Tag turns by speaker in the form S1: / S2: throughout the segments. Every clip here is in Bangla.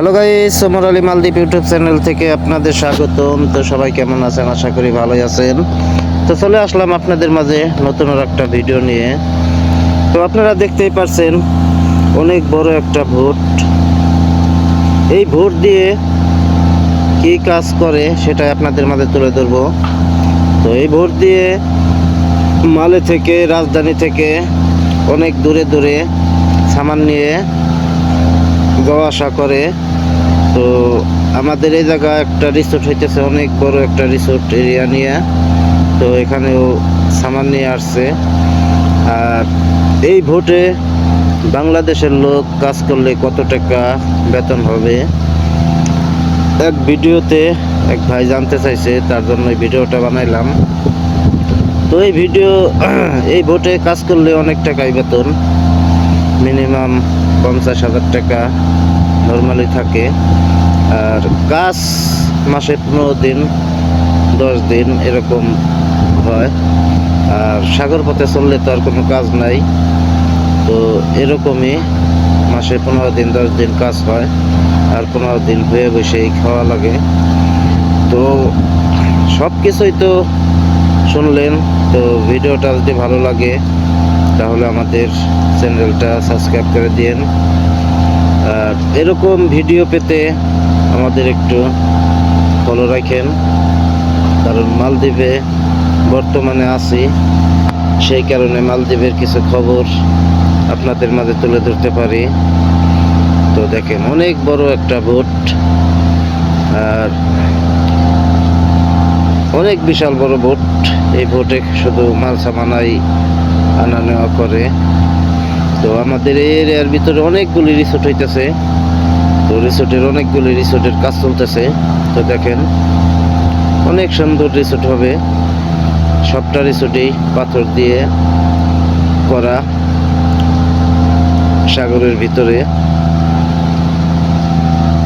S1: হ্যালো গাইস সোমর আলী মালদ্বীপ ইউটিউব চ্যানেল থেকে আপনাদের স্বাগতম। তো সবাই কেমন আছেন? আশা করি ভালোই আছেন। তো চলে আসলাম আপনাদের মাঝে নতুন আর একটা ভিডিও নিয়ে। তো আপনারা দেখতেই পারছেন, অনেক বড় একটা ভোট। এই ভোট দিয়ে কি কাজ করে সেটাই আপনাদের মাঝে তুলে ধরবো। তো এই ভোট দিয়ে মালে থেকে, রাজধানী থেকে অনেক দূরে দূরে সামান নিয়ে যাওয়া আসা করে। তো আমাদের এই জায়গা একটা রিসোর্ট হইতেছে, অনেক বড় একটা রিসোর্ট এরিয়া নিয়ে। তো এখানেও সামান নিয়ে আসছে। আর এই ভোটে বাংলাদেশের লোক কাজ করলে কত টাকা বেতন হবে? এক ভিডিওতে এক ভাই জানতে চাইছে, তার জন্য এই ভিডিওটা বানাইলাম। তো এই ভিডিও, এই ভোটে কাজ করলে অনেক টাকাই বেতন। মিনিমাম পঞ্চাশ হাজার টাকা নর্মালি থাকে। আর কাজ মাসে পনেরো দিন, দশ দিন এরকম হয়। আর সাগর পথে চললে তো আর কোনো কাজ নাই। তো এরকমই মাসে পনেরো দিন, দশ দিন কাজ হয়। আর পনেরো দিন হয়ে বসেই খাওয়া লাগে। তো সব কিছুই তো শুনলেন। তো ভিডিওটা যদি ভালো লাগে তাহলে আমাদের চ্যানেলটা সাবস্ক্রাইব করে দিন আর এরকম ভিডিও পেতে আমাদের একটু ফলো রাখেন। কারণ মালদ্বীপে বর্তমানে আছি, সেই কারণে মালদ্বীপের কিছু খবর আপনাদের মাঝে তুলে ধরতে পারি। তো দেখেন, অনেক বড় একটা ভোট আর অনেক বিশাল বড় ভোট এই ভোটে শুধু মাল সামানাই আনা নেওয়া করে। তো আমাদের এরিয়ার ভিতরে অনেকগুলি রিসোর্ট হইতেছে। তো রিসোর্টের অনেকগুলি রিসোর্টের কাজ চলতেছে। তো দেখেন, অনেক সুন্দর রিসোর্ট হবে। সবটা রিসোর্টেই পাথর দিয়ে করা সাগরের ভিতরে।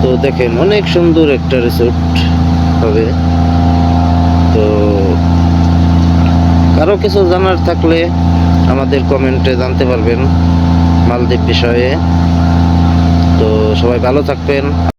S1: তো দেখেন, অনেক সুন্দর একটা রিসোর্ট হবে। তো কারও কিছু জানার থাকলে আমাদের কমেন্টে জানতে পারবেন মালদ্বীপ বিষয়ে। তো সবাই ভালো থাকবেন।